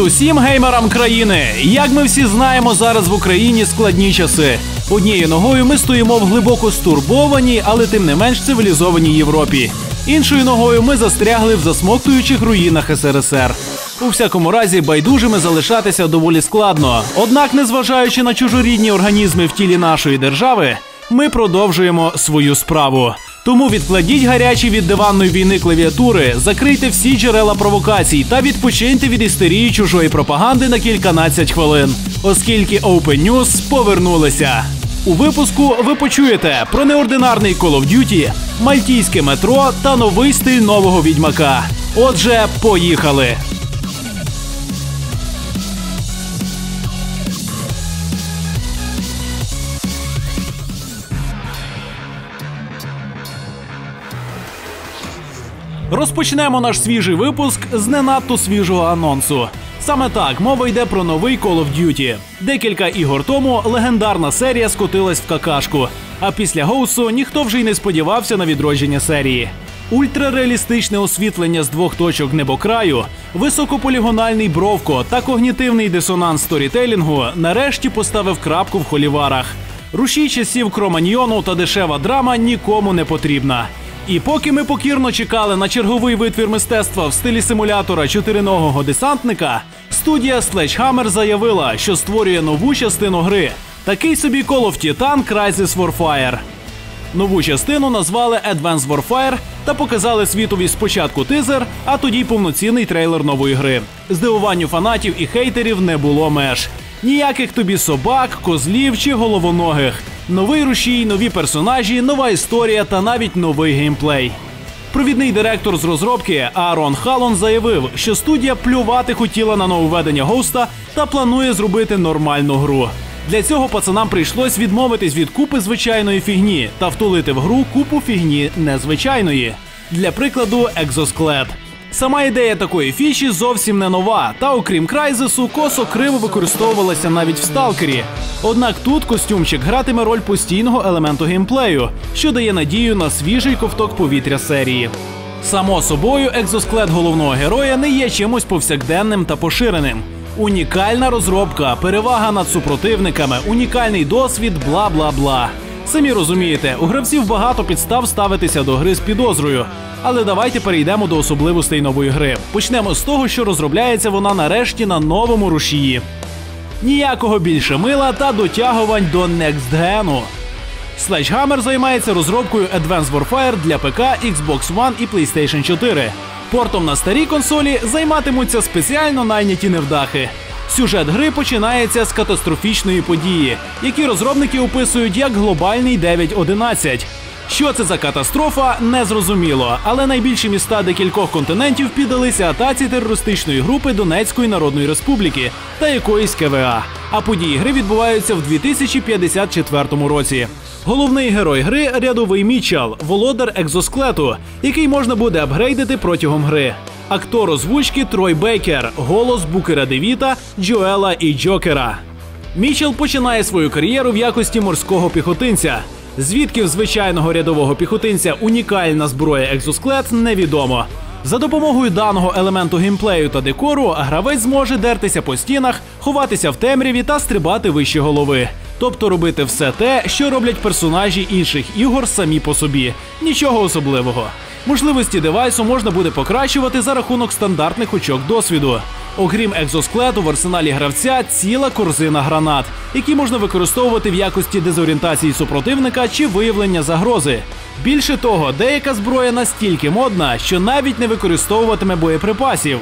Усім геймерам країни! Як ми всі знаємо, зараз в Україні складні часи. Однією ногою ми стоїмо в глибоко стурбованій, але тим не менш цивілізованій Європі. Іншою ногою ми застрягли в засмоктуючих руїнах СРСР. У всякому разі, байдужими залишатися доволі складно. Однак, незважаючи на чужорідні організми в тілі нашої держави, ми продовжуємо свою справу. Тому відкладіть гарячі від диванної війни клавіатури, закрийте всі джерела провокацій та відпочиньте від істерії чужої пропаганди на кільканадцять хвилин, оскільки Open News повернулися. У випуску ви почуєте про неординарний Call of Duty, мальтійське метро та новий стиль нового відьмака. Отже, поїхали! Розпочнемо наш свіжий випуск з не надто свіжого анонсу. Саме так мова йде про новий Call of Duty. Декілька ігор тому легендарна серія скотилась в какашку. А після Гоусу ніхто вже й не сподівався на відродження серії. Ультрареалістичне освітлення з двох точок небокраю, високополігональний бровко та когнітивний дисонанс сторітелінгу нарешті поставив крапку в холіварах. Рушій часів кроманьйону та дешева драма нікому не потрібна. І поки ми покірно чекали на черговий витвір мистецтва в стилі симулятора чотириногого десантника, студія Sledgehammer заявила, що створює нову частину гри. Такий собі Call of Titan Crisis Warfare. Нову частину назвали Advanced Warfare та показали світові спочатку тизер, а тоді повноцінний трейлер нової гри. Здивуванню фанатів і хейтерів не було меж. Ніяких тобі собак, козлів чи головоногих. Новий рушій, нові персонажі, нова історія та навіть новий геймплей. Провідний директор з розробки Аарон Халон заявив, що студія плювати хотіла на нововведення госта та планує зробити нормальну гру. Для цього пацанам прийшлось відмовитись від купи звичайної фігні та втулити в гру купу фігні незвичайної. Для прикладу, екзосклет. Сама ідея такої фіші зовсім не нова, та окрім крайзесу, косо криво використовувалася навіть в сталкері. Однак тут костюмчик гратиме роль постійного елементу геймплею, що дає надію на свіжий ковток повітря серії. Само собою, екзосклет головного героя не є чимось повсякденним та поширеним. Унікальна розробка, перевага над супротивниками, унікальний досвід, бла бла бла. Самі розумієте, у гравців багато підстав ставитися до гри з підозрою. Але давайте перейдемо до особливостей нової гри. Почнемо з того, що розробляється вона нарешті на новому рушії. Ніякого більше мила та дотягувань до Gen. Sledgehammer займається розробкою Advanced Warfare для ПК, Xbox One і PlayStation 4. Портом на старій консолі займатимуться спеціально найняті невдахи. Сюжет гри починається з катастрофічної події, які розробники описують як глобальний 9.11. Що це за катастрофа, не зрозуміло, але найбільші міста декількох континентів піддалися атаці терористичної групи Донецької Народної Республіки та якоїсь КВА. А події гри відбуваються в 2054 році. Головний герой гри рядовий Мічел, володар екзосклету, який можна буде апгрейдити протягом гри. Актор озвучки Трой Бейкер, голос Букера Девіта, Джоела і Джокера. Мічел починає свою кар'єру в якості морського піхотинця. Звідки в звичайного рядового піхотинця унікальна зброя екзосклет, невідомо. За допомогою даного елементу геймплею та декору гравець зможе дертися по стінах, ховатися в темряві та стрибати вище голови. Тобто робити все те, що роблять персонажі інших ігор самі по собі. Нічого особливого. Можливості девайсу можна буде покращувати за рахунок стандартних очок досвіду. Окрім екзосклету, в арсеналі гравця ціла корзина гранат, які можна використовувати в якості дезорієнтації супротивника чи виявлення загрози. Більше того, деяка зброя настільки модна, що навіть не використовуватиме боєприпасів.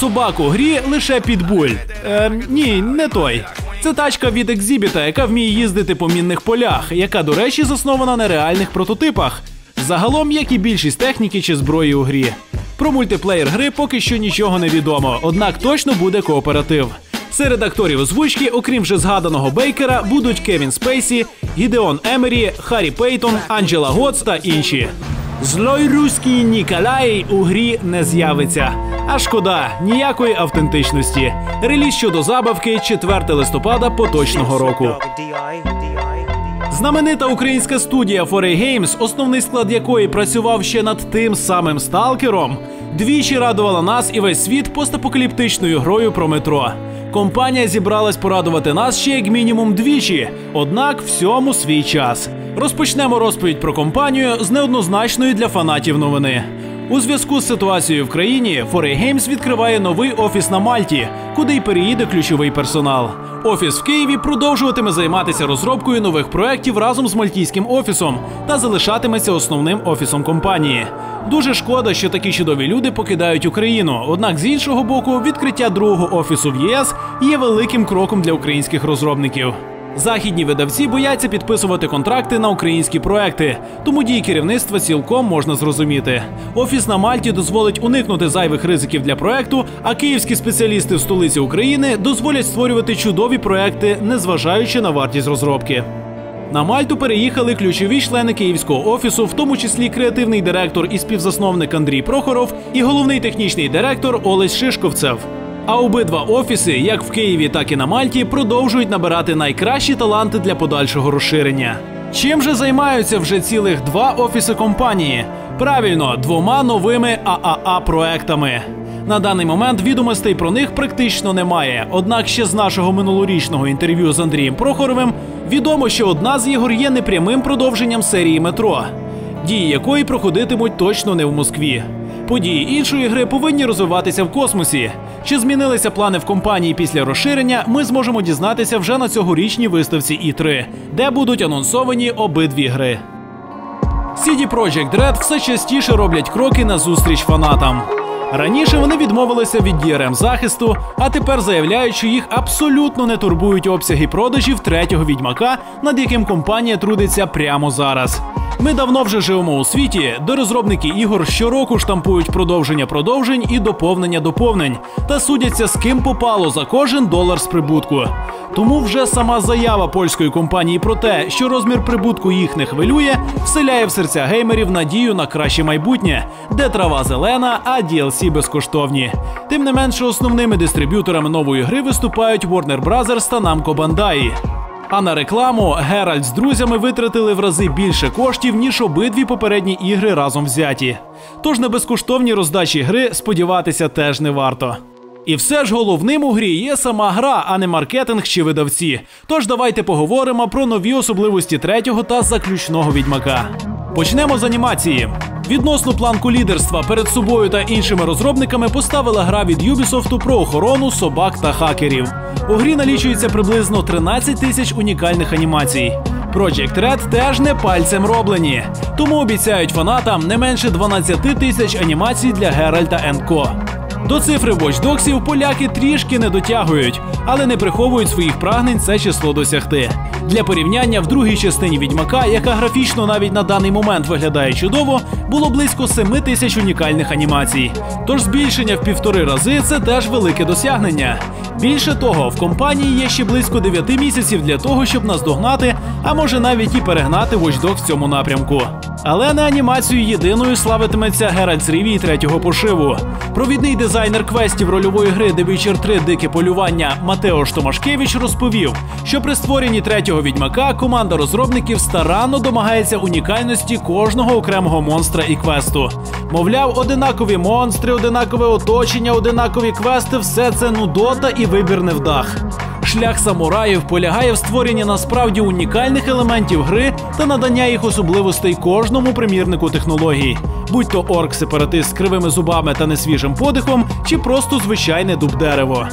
Собак у грі лише підбуль. Е, ні, не той. Це тачка від екзібіта, яка вміє їздити по мінних полях, яка, до речі, заснована на реальних прототипах. Загалом, як і більшість техніки чи зброї у грі. Про мультиплеєр гри поки що нічого не відомо, однак точно буде кооператив. Серед акторів озвучки, окрім вже згаданого Бейкера, будуть Кевін Спейсі, Гідеон Емері, Харрі Пейтон, Анджела Готс та інші. Злой руський Ніколай у грі не з'явиться. А шкода, ніякої автентичності. Реліз щодо забавки 4 листопада поточного року. Знаменита українська студія 4A Games, основний склад якої працював ще над тим самим сталкером, двічі радувала нас і весь світ постапокаліптичною грою про метро. Компанія зібралась порадувати нас ще як мінімум двічі, однак всьому свій час. Розпочнемо розповідь про компанію з неоднозначної для фанатів новини. У зв'язку з ситуацією в країні Foray Games відкриває новий офіс на Мальті, куди й переїде ключовий персонал. Офіс в Києві продовжуватиме займатися розробкою нових проєктів разом з мальтійським офісом та залишатиметься основним офісом компанії. Дуже шкода, що такі чудові люди покидають Україну. Однак, з іншого боку, відкриття другого офісу в ЄС є великим кроком для українських розробників. Західні видавці бояться підписувати контракти на українські проекти, тому дії керівництва цілком можна зрозуміти. Офіс на Мальті дозволить уникнути зайвих ризиків для проекту, а київські спеціалісти в столиці України дозволять створювати чудові проекти, незважаючи на вартість розробки. На Мальту переїхали ключові члени київського офісу, в тому числі креативний директор і співзасновник Андрій Прохоров і головний технічний директор Олесь Шишковцев. А обидва офіси, як в Києві, так і на Мальті, продовжують набирати найкращі таланти для подальшого розширення. Чим же займаються вже цілих два офіси компанії? Правильно, двома новими ААА проектами. На даний момент відомостей про них практично немає. Однак ще з нашого минулорічного інтерв'ю з Андрієм Прохоровим відомо, що одна з ігор є непрямим продовженням серії метро, дії якої проходитимуть точно не в Москві. Події іншої гри повинні розвиватися в космосі. Чи змінилися плани в компанії після розширення? Ми зможемо дізнатися вже на цьогорічній виставці І3, де будуть анонсовані обидві гри. CD Projekt Red все частіше роблять кроки на зустріч фанатам. Раніше вони відмовилися від DRM захисту, а тепер заявляють, що їх абсолютно не турбують обсяги продажів третього відьмака, над яким компанія трудиться прямо зараз. Ми давно вже живемо у світі, де розробники ігор щороку штампують продовження продовжень і доповнення доповнень та судяться з ким попало за кожен долар з прибутку. Тому вже сама заява польської компанії про те, що розмір прибутку їх не хвилює, вселяє в серця геймерів надію на краще майбутнє, де трава зелена, а DLC безкоштовні. Тим не менше, основними дистриб'юторами нової гри виступають Warner Bros. та Namco Bandai. А на рекламу Геральт з друзями витратили в рази більше коштів, ніж обидві попередні ігри разом взяті. Тож на безкоштовні роздачі гри сподіватися теж не варто. І все ж головним у грі є сама гра, а не маркетинг чи видавці. Тож давайте поговоримо про нові особливості третього та заключного відьмака. Почнемо з анімації. Відносно планку лідерства перед собою та іншими розробниками поставила гра від Ubisoft про охорону собак та хакерів. У грі налічується приблизно 13 тисяч унікальних анімацій. Project Red теж не пальцем роблені, тому обіцяють фанатам не менше 12 тисяч анімацій для Геральта Енко. До цифри Dogs'ів поляки трішки не дотягують, але не приховують своїх прагнень це число досягти. Для порівняння в другій частині відьмака, яка графічно навіть на даний момент виглядає чудово, було близько 7 тисяч унікальних анімацій. Тож збільшення в півтори рази це теж велике досягнення. Більше того, в компанії є ще близько 9 місяців для того, щоб наздогнати, а може навіть і перегнати Dogs в цьому напрямку. Але на анімацію єдиною славитиметься Геральт з Рівії третього пошиву. Провідний дизайнер квестів рольової гри The Witcher 3 Дике полювання Матеош Томашкевич розповів, що при створенні третього відьмака команда розробників старанно домагається унікальності кожного окремого монстра і квесту. Мовляв, одинакові монстри, одинакове оточення, одинакові квести все це нудота і вибір не вдах. Шлях самураїв полягає в створенні насправді унікальних елементів гри та надання їх особливостей кожному примірнику технологій, будь то орк сепаратист з кривими зубами та несвіжим подихом, чи просто звичайне дуб дерево.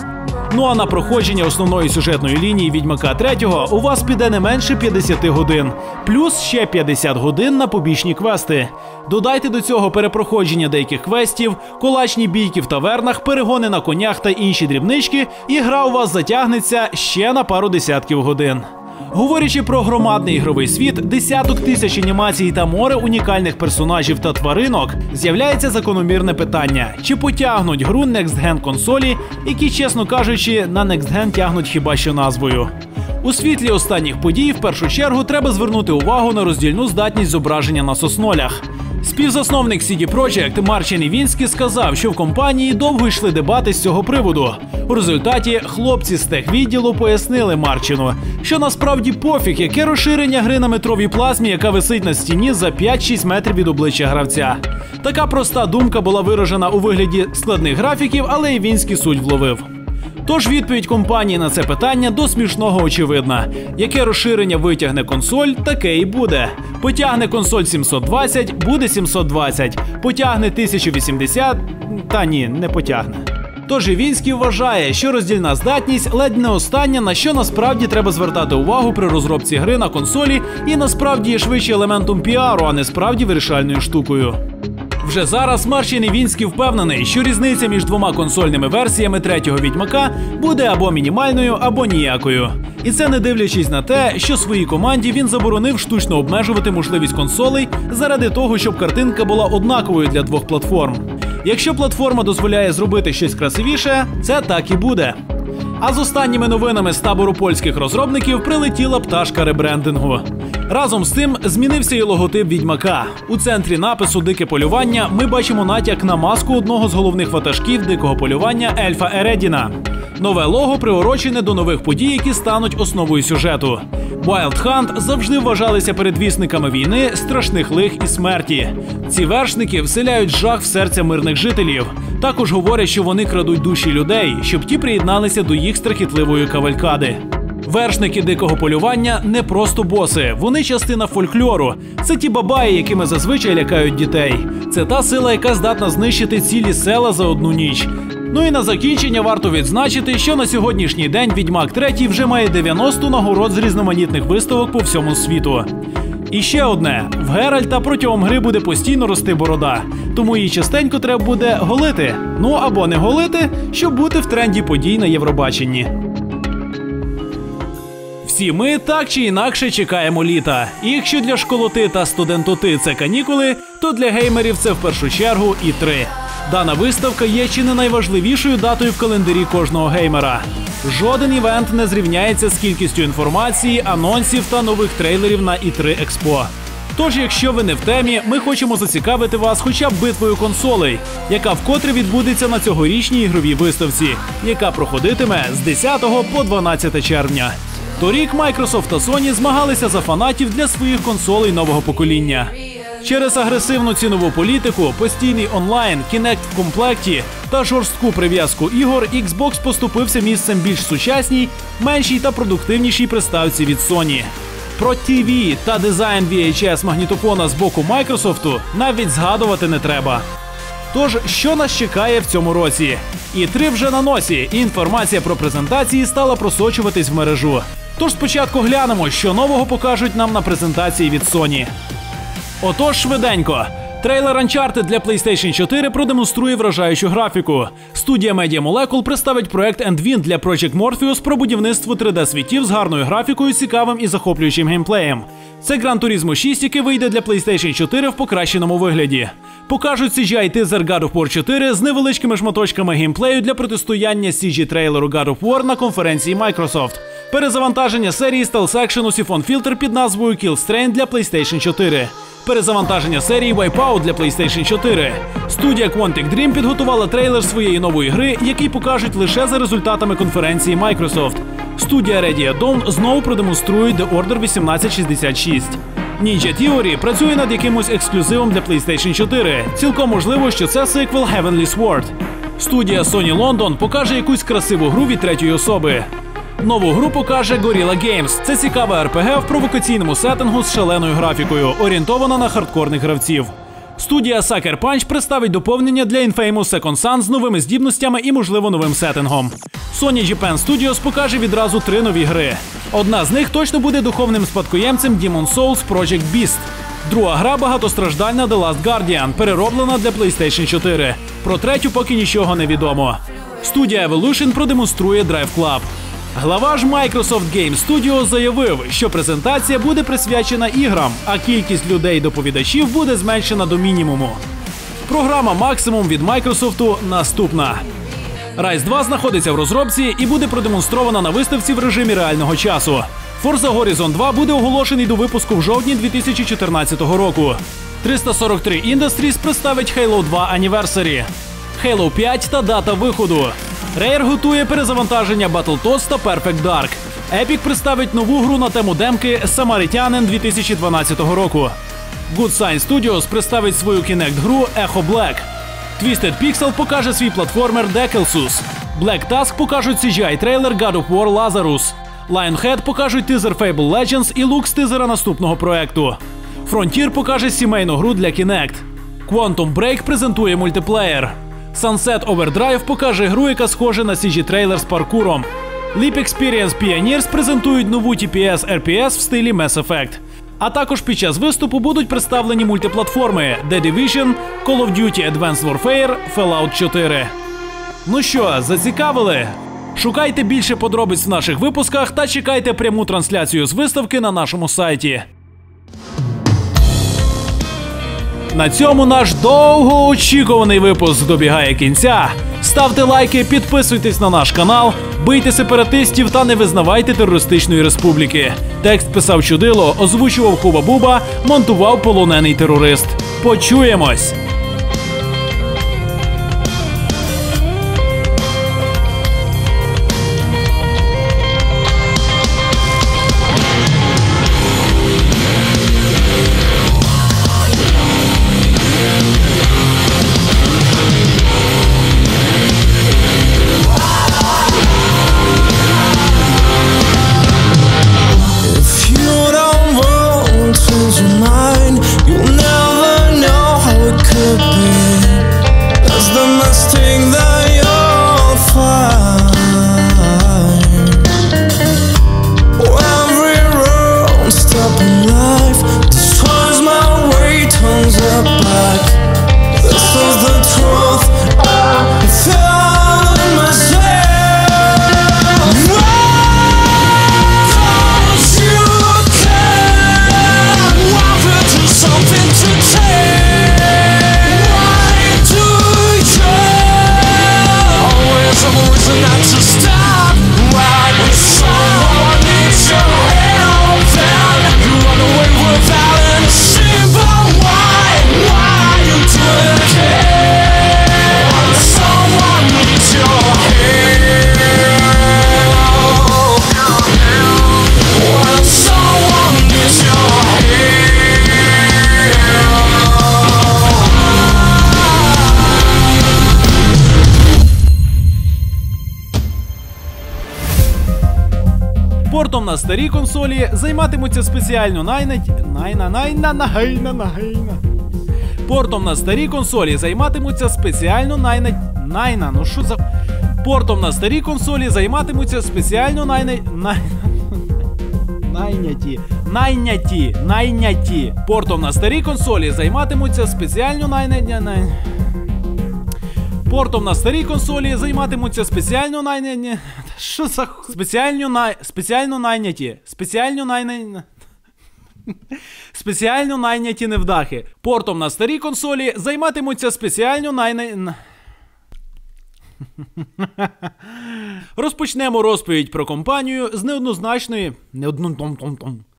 Ну а на проходження основної сюжетної лінії відьмака 3 у вас піде не менше 50 годин, плюс ще 50 годин на побічні квести. Додайте до цього перепроходження деяких квестів, колачні бійки в тавернах, перегони на конях та інші дрібнички, і гра у вас затягнеться ще на пару десятків годин. Говорячи про громадний ігровий світ, десяток тисяч анімацій та море унікальних персонажів та тваринок, з'являється закономірне питання: чи потягнуть гру Next Gen консолі, які, чесно кажучи, на Next Gen тягнуть хіба що назвою. У світлі останніх подій в першу чергу треба звернути увагу на роздільну здатність зображення на соснолях. Співзасновник CD Projekt Марчин Івінський сказав, що в компанії довго йшли дебати з цього приводу. У результаті хлопці з техвідділу пояснили Марчину, що насправді пофіг, яке розширення гри на метровій плазмі, яка висить на стіні за 5-6 метрів від обличчя гравця. Така проста думка була виражена у вигляді складних графіків, але Івінський суть вловив. Тож відповідь компанії на це питання до смішного очевидна. Яке розширення витягне консоль, таке і буде. Потягне консоль 720, буде 720. Потягне 1080, та ні, не потягне. Тож Івінський вважає, що роздільна здатність ледь не остання, на що насправді треба звертати увагу при розробці гри на консолі, і насправді є швидше елементом піару, а не справді вирішальною штукою. Вже зараз Марчин Івінський впевнений, що різниця між двома консольними версіями третього відьмака буде або мінімальною, або ніякою. І це не дивлячись на те, що своїй команді він заборонив штучно обмежувати можливість консолей заради того, щоб картинка була однаковою для двох платформ. Якщо платформа дозволяє зробити щось красивіше, це так і буде. А з останніми новинами з табору польських розробників прилетіла пташка ребрендингу. Разом з тим змінився і логотип відьмака. У центрі напису Дике полювання ми бачимо натяк на маску одного з головних ватажків дикого полювання Ельфа Ередіна. Нове лого приурочене до нових подій, які стануть основою сюжету. Wild Hunt завжди вважалися передвісниками війни, страшних лих і смерті. Ці вершники вселяють жах в серця мирних жителів. Також говорять, що вони крадуть душі людей, щоб ті приєдналися до їх страхітливої кавалькади. Вершники дикого полювання не просто боси, вони частина фольклору. Це ті бабаї, якими зазвичай лякають дітей. Це та сила, яка здатна знищити цілі села за одну ніч. Ну і на закінчення варто відзначити, що на сьогоднішній день Відьмак 3 вже має 90 нагород з різноманітних виставок по всьому світу. І ще одне: в Геральта протягом гри буде постійно рости борода, тому її частенько треба буде голити. Ну або не голити, щоб бути в тренді подій на Євробаченні. Всі ми так чи інакше чекаємо літа. І якщо для школоти та студентоти це канікули, то для геймерів це в першу чергу і три. Дана виставка є чи не найважливішою датою в календарі кожного геймера. Жоден івент не зрівняється з кількістю інформації, анонсів та нових трейлерів на і 3 Експо. Тож, якщо ви не в темі, ми хочемо зацікавити вас хоча б битвою консолей, яка вкотре відбудеться на цьогорічній ігровій виставці, яка проходитиме з 10 по 12 червня. Торік Microsoft та Sony змагалися за фанатів для своїх консолей нового покоління. Через агресивну цінову політику, постійний онлайн, Kinect в комплекті та жорстку прив'язку ігор, Xbox поступився місцем більш сучасній, меншій та продуктивнішій приставці від Sony. Про TV та дизайн VHS магнітофона з боку Microsoft навіть згадувати не треба. Тож, що нас чекає в цьому році? І три вже на носі. і Інформація про презентації стала просочуватись в мережу. Тож спочатку глянемо, що нового покажуть нам на презентації від Sony. Отож, швиденько. Трейлер Uncharted для PlayStation 4 продемонструє вражаючу графіку. Студія Media Molecule представить проект Endwind для Project Morpheus про будівництво 3D-світів з гарною графікою, цікавим і захоплюючим геймплеєм. Це Gran Turismo 6, який вийде для PlayStation 4 в покращеному вигляді. Покажуть CGI тизер God of War 4 з невеличкими шматочками геймплею для протистояння CG трейлеру God of War на конференції Microsoft. Перезавантаження серії стелс екшену Siphon Filter під назвою Kill Strain для PlayStation 4. Перезавантаження серії Wipeout для PlayStation 4. Студія Quantic Dream підготувала трейлер своєї нової гри, який покажуть лише за результатами конференції Microsoft. Студія Redia Dawn знову продемонструє The Order 1866. Ninja Theory працює над якимось ексклюзивом для PlayStation 4. Цілком можливо, що це сиквел Heavenly Sword. Студія Sony London покаже якусь красиву гру від третьої особи. Нову гру покаже Gorilla Games. Це цікава РПГ в провокаційному сеттингу з шаленою графікою, орієнтована на хардкорних гравців. Студія Sucker Punch представить доповнення для Infamous Second Son з новими здібностями і, можливо, новим сеттингом. Sony Japan Studios покаже відразу три нові гри. Одна з них точно буде духовним спадкоємцем Demon Souls Project Beast. Друга гра багатостраждальна The Last Guardian, перероблена для PlayStation 4. Про третю поки нічого не відомо. Студія Evolution продемонструє Drive Club. Глава ж Microsoft Game Studio заявив, що презентація буде присвячена іграм, а кількість людей-доповідачів буде зменшена до мінімуму. Програма максимум від Microsoft наступна. Rise 2 знаходиться в розробці і буде продемонстрована на виставці в режимі реального часу. Forza Horizon 2 буде оголошений до випуску в жовтні 2014 року. 343 Industries представить Halo 2 Anniversary, Halo 5 та дата виходу. Rare готує перезавантаження Battletoads та Perfect Dark. Epic представить нову гру на тему демки Самаритянин 2012 року. Good Sign Studios представить свою Kinect-гру Echo Black. Twisted Pixel покаже свій платформер Deckelsus. Black Task покажуть CGI трейлер God of War Lazarus. Lionhead покажуть тизер Fable Legends і лук з тизера наступного проекту. Frontier покаже сімейну гру для Kinect. Quantum Break презентує мультиплеєр. Sunset Overdrive покаже гру, яка схожа на CG трейлер з паркуром. Leap Experience Pioneers презентують нову TPS RPS в стилі Mass Effect. А також під час виступу будуть представлені мультиплатформи The Division, Call of Duty Advanced Warfare, Fallout 4. Ну що, зацікавили? Шукайте більше подробиць в наших випусках та чекайте пряму трансляцію з виставки на нашому сайті. На цьому наш довгоочікуваний випуск добігає кінця. Ставте лайки, підписуйтесь на наш канал, бийте сепаратистів та не визнавайте терористичної республіки. Текст писав чудило, озвучував Хуба Буба, монтував полонений терорист. Почуємось! Портом на старій консолі займатимуться спеціально найняті. Найна, найна, нагайна, нагайна. Портом на старій консолі займатимуться спеціально найняті. Найна, ну що за. Портом на старій консолі займатимуться спеціально найна... най... Найняті. Найняті. Найняті. Портом на старій консолі займатимуться спеціально найняті. Портом на старій консолі займатимуться спеціально найняті. Що за спеціально най... спеціально найняті. Спеціально найняті. Спеціально найняті невдахи. Портом на старій консолі займатимуться спеціально найняті. Розпочнемо розповідь про компанію з неоднозначної. Неодно...